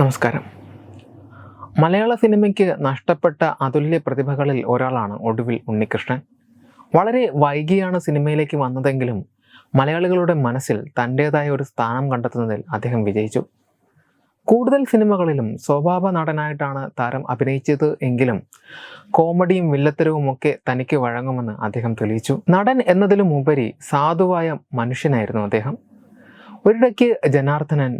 നമസ്കാരം. മലയാള സിനിമയ്ക്ക് നഷ്ടപ്പെട്ട അതുല്യ പ്രതിഭകളിൽ ഒരാളാണ് ഒടുവിൽ ഉണ്ണികൃഷ്ണൻ. വളരെ വൈകിയാണ് സിനിമയിലേക്ക് വന്നതെങ്കിലും മലയാളികളുടെ മനസ്സിൽ തന്റേതായ ഒരു സ്ഥാനം കണ്ടെത്തുന്നതിൽ അദ്ദേഹം വിജയിച്ചു. കൂടുതൽ സിനിമകളിലും സ്വഭാവ നടനായിട്ടാണ് താരം അഭിനയിച്ചത് എങ്കിലും കോമഡിയും വില്ലത്തരവും ഒക്കെ തനിക്ക് വഴങ്ങുമെന്ന് അദ്ദേഹം തെളിയിച്ചു. നടൻ എന്നതിലും ഉപരി സാധുവായ മനുഷ്യനായിരുന്നു അദ്ദേഹം. ഒരിടയ്ക്ക് ജനാർദ്ദനൻ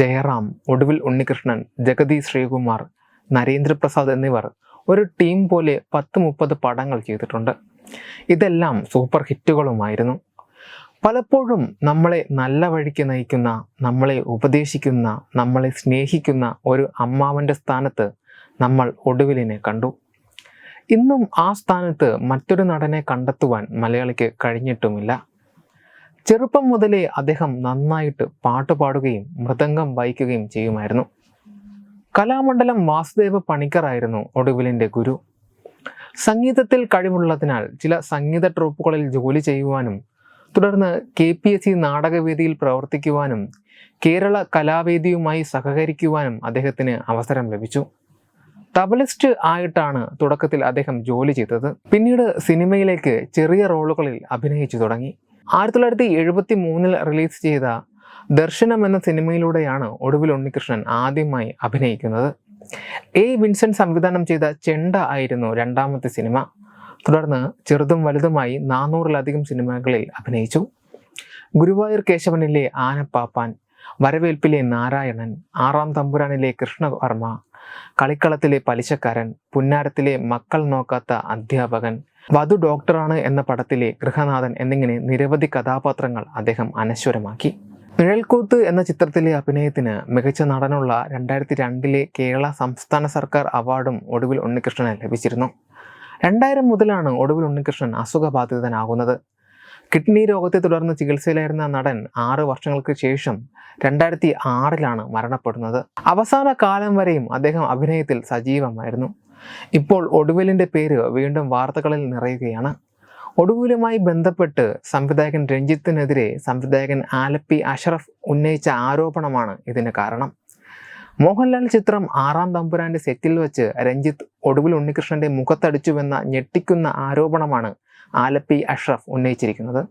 ജയറാം ഒടുവിൽ ഉണ്ണികൃഷ്ണൻ ജഗതി ശ്രീകുമാർ നരേന്ദ്രപ്രസാദ് എന്നിവർ ഒരു ടീം പോലെ പത്ത് മുപ്പത് പടങ്ങൾ ചെയ്തിട്ടുണ്ട്. ഇതെല്ലാം സൂപ്പർ ഹിറ്റുകളുമായിരുന്നു. പലപ്പോഴും നമ്മളെ നല്ല വഴിക്ക് നയിക്കുന്ന നമ്മളെ ഉപദേശിക്കുന്ന നമ്മളെ സ്നേഹിക്കുന്ന ഒരു അമ്മാവന്റെ സ്ഥാനത്ത് നമ്മൾ ഒടുവിലിനെ കണ്ടു. ഇന്നും ആ സ്ഥാനത്ത് മറ്റൊരു നടനെ കണ്ടെത്തുവാൻ മലയാളിക്ക് കഴിഞ്ഞിട്ടുമില്ല. ചെറുപ്പം മുതലേ അദ്ദേഹം നന്നായിട്ട് പാട്ട് പാടുകയും മൃദംഗം വായിക്കുകയും ചെയ്യുമായിരുന്നു. കലാമണ്ഡലം വാസുദേവ പണിക്കറായിരുന്നു ഒടുവിലിന്റെ ഗുരു. സംഗീതത്തിൽ കഴിവുള്ളതിനാൽ ചില സംഗീത ട്രൂപ്പുകളിൽ ജോലി ചെയ്യുവാനും തുടർന്ന് കെ പി എസ് സി നാടകവേദിയിൽ പ്രവർത്തിക്കുവാനും കേരള കലാവേദിയുമായി സഹകരിക്കുവാനും അദ്ദേഹത്തിന് അവസരം ലഭിച്ചു. തബലിസ്റ്റ് ആയിട്ടാണ് തുടക്കത്തിൽ അദ്ദേഹം ജോലി ചെയ്തത്. പിന്നീട് സിനിമയിലേക്ക് ചെറിയ റോളുകളിൽ അഭിനയിച്ചു തുടങ്ങി. ആയിരത്തി തൊള്ളായിരത്തി എഴുപത്തി മൂന്നിൽ റിലീസ് ചെയ്ത ദർശനം എന്ന സിനിമയിലൂടെയാണ് ഒടുവിൽ ഉണ്ണികൃഷ്ണൻ ആദ്യമായി അഭിനയിക്കുന്നത്. എ. വിൻസെന്റ് സംവിധാനം ചെയ്ത ചെണ്ട ആയിരുന്നു രണ്ടാമത്തെ സിനിമ. തുടർന്ന് ചെറുതും വലുതുമായി നാനൂറിലധികം സിനിമകളിൽ അഭിനയിച്ചു. ഗുരുവായൂർ കേശവനിലെ ആനപ്പാപ്പാൻ വരവേൽപ്പിലെ നാരായണൻ ആറാം തമ്പുരാനിലെ കൃഷ്ണവർമ്മ കളിക്കളത്തിലെ പലിശക്കാരൻ പുന്നാരത്തിലെ മക്കൾ നോക്കാത്ത അധ്യാപകൻ വധു ഡോക്ടറാണ് എന്ന പടത്തിലെ ഗൃഹനാഥൻ എന്നിങ്ങനെ നിരവധി കഥാപാത്രങ്ങൾ അദ്ദേഹം അനശ്വരമാക്കി. നിഴൽക്കൂത്ത് എന്ന ചിത്രത്തിലെ അഭിനയത്തിന് മികച്ച നടനുള്ള രണ്ടായിരത്തി രണ്ടിലെ കേരള സംസ്ഥാന സർക്കാർ അവാർഡും ഒടുവിൽ ഉണ്ണികൃഷ്ണന് ലഭിച്ചിരുന്നു. രണ്ടായിരം മുതലാണ് ഒടുവിൽ ഉണ്ണികൃഷ്ണൻ അസുഖബാധിതനാകുന്നത്. കിഡ്നി രോഗത്തെ തുടർന്ന് ചികിത്സയിലായിരുന്ന നടൻ ആറ് വർഷങ്ങൾക്ക് ശേഷം രണ്ടായിരത്തി ആറിലാണ് മരണപ്പെടുന്നത്. അവസാന കാലം വരെയും അദ്ദേഹം അഭിനയത്തിൽ സജീവമായിരുന്നു. ഇപ്പോൾ ഒടുവിലിന്റെ പേര് വീണ്ടും വാർത്തകളിൽ നിറയുകയാണ്. ഒടുവിലുമായി ബന്ധപ്പെട്ട് സംവിധായകൻ രഞ്ജിത്തിനെതിരെ സംവിധായകൻ ആലപ്പി അഷറഫ് ഉന്നയിച്ച ആരോപണമാണ് ഇതിന് കാരണം. മോഹൻലാൽ ചിത്രം ആറാം തമ്പുരാന്റെ സെറ്റിൽ വെച്ച് രഞ്ജിത്ത് ഒടുവിൽ ഉണ്ണികൃഷ്ണന്റെ മുഖത്തടിച്ചുവെന്ന ഞെട്ടിക്കുന്ന ആരോപണമാണ് ആലപ്പി അഷ്റഫ് ഉന്നയിച്ചിരിക്കുന്നത്.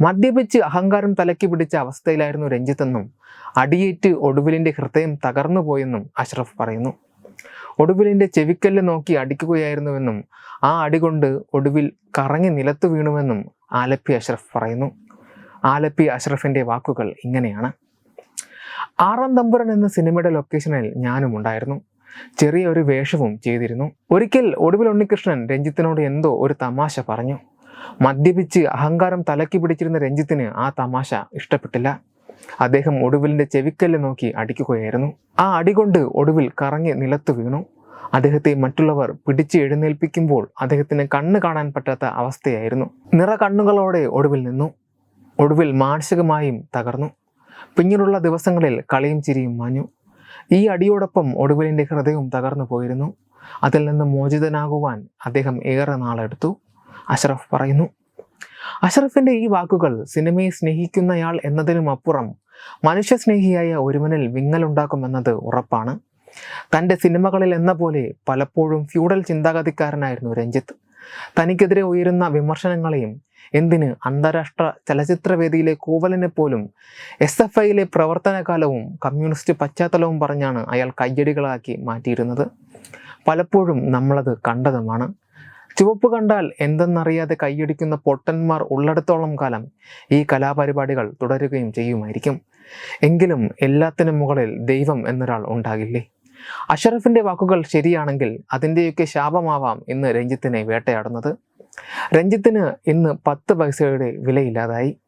മദ്യപിച്ച് അഹങ്കാരം തലക്കി പിടിച്ച അവസ്ഥയിലായിരുന്നു രഞ്ജിത്തെന്നും അടിയേറ്റ് ഒടുവിലിന്റെ ഹൃദയം തകർന്നു പോയെന്നും അഷ്റഫ് പറയുന്നു. ഒടുവിലിന്റെ ചെവിക്കല്ല് നോക്കി അടിക്കുകയായിരുന്നുവെന്നും ആ അടി കൊണ്ട് ഒടുവിൽ കറങ്ങി നിലത്ത് വീണുവെന്നും ആലപ്പി അഷ്റഫ് പറയുന്നു. ആലപ്പി അഷ്റഫിന്റെ വാക്കുകൾ ഇങ്ങനെയാണ്. ആറാം തമ്പുരൻ എന്ന സിനിമയുടെ ലൊക്കേഷനിൽ ഞാനും ഉണ്ടായിരുന്നു ചെറിയ ഒരു വേഷവും ചെയ്തിരുന്നു. ഒരിക്കൽ ഒടുവിൽ ഉണ്ണികൃഷ്ണൻ രഞ്ജിത്തിനോട് എന്തോ ഒരു തമാശ പറഞ്ഞു. മദ്യപിച്ച് അഹങ്കാരം തലക്കി പിടിച്ചിരുന്ന രഞ്ജിത്തിന് ആ തമാശ ഇഷ്ടപ്പെട്ടില്ല. അദ്ദേഹം ഒടുവിലിന്റെ ചെവിക്കല്ല് നോക്കി അടിക്കുകയായിരുന്നു. ആ അടികൊണ്ട് ഒടുവിൽ കറങ്ങി നിലത്തു വീണു. അദ്ദേഹത്തെ മറ്റുള്ളവർ പിടിച്ച് എഴുന്നേൽപ്പിക്കുമ്പോൾ അദ്ദേഹത്തിന് കണ്ണ് കാണാൻ പറ്റാത്ത അവസ്ഥയായിരുന്നു. നിറ കണ്ണുകളോടെ ഒടുവിൽ നിന്നു. ഒടുവിൽ മാനസികമായും തകർന്നു. പിന്നീടുള്ള ദിവസങ്ങളിൽ കളിയും ചിരിയും മാഞ്ഞു. ഈ അടിയോടൊപ്പം ഒടുവിലിന്റെ ഹൃദയവും തകർന്നു പോയിരുന്നു. അതിൽ നിന്ന് മോചിതനാകുവാൻ അദ്ദേഹം ഏറെ നാളെടുത്തു. അഷ്റഫ് പറയുന്നു അഷ്റഫിന്റെ ഈ വാക്കുകൾ സിനിമയെ സ്നേഹിക്കുന്നയാൾ എന്നതിനും അപ്പുറം മനുഷ്യസ്നേഹിയായ ഒരുവനിൽ വിങ്ങലുണ്ടാക്കുമെന്നത് ഉറപ്പാണ്. തന്റെ സിനിമകളിൽ എന്ന പോലെ പലപ്പോഴും ഫ്യൂഡൽ ചിന്താഗതിക്കാരനായിരുന്നു രഞ്ജിത്ത്. തനിക്കെതിരെ ഉയരുന്ന വിമർശനങ്ങളെയും എന്തിന് അന്താരാഷ്ട്ര ചലച്ചിത്രവേദിയിലെ കൂവലിനെ പോലും എസ് എഫ് ഐയിലെ പ്രവർത്തനകാലവും കമ്മ്യൂണിസ്റ്റ് പശ്ചാത്തലവും പറഞ്ഞാണ് അയാൾ കയ്യടികളാക്കി മാറ്റിയിരുന്നത്. പലപ്പോഴും നമ്മളത് കണ്ടതുമാണ്. ചുവപ്പ് കണ്ടാൽ എന്തെന്നറിയാതെ കയ്യടിക്കുന്ന പൊട്ടന്മാർ ഉള്ളിടത്തോളം കാലം ഈ കലാപരിപാടികൾ തുടരുകയും ചെയ്യുമായിരിക്കും. എങ്കിലും എല്ലാത്തിനും മുകളിൽ ദൈവം എന്നൊരാൾ ഉണ്ടാകില്ലേ? അഷറഫിന്റെ വാക്കുകൾ ശരിയാണെങ്കിൽ അതിന്റെയൊക്കെ ശാപമാവാം ഇന്ന് രഞ്ജിത്തിനെ വേട്ടയാടുന്നത്. രഞ്ജിത്തിന് ഇന്ന് പത്ത് പൈസയുടെ വിലയില്ലാതായി.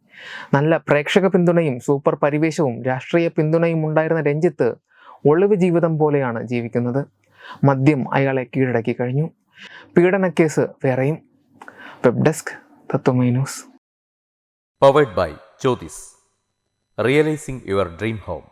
നല്ല പ്രേക്ഷക പിന്തുണയും സൂപ്പർ പരിവേഷവും രാഷ്ട്രീയ പിന്തുണയും ഉണ്ടായിരുന്ന രഞ്ജിത്ത് ഒളിവ് ജീവിതം പോലെയാണ് ജീവിക്കുന്നത്. മദ്യം അയാളെ കീഴടക്കി കഴിഞ്ഞു. പീഡനക്കേസ് വേറെയും. Web desk Tatwamayi news. Powered by Jyothis realising your dream home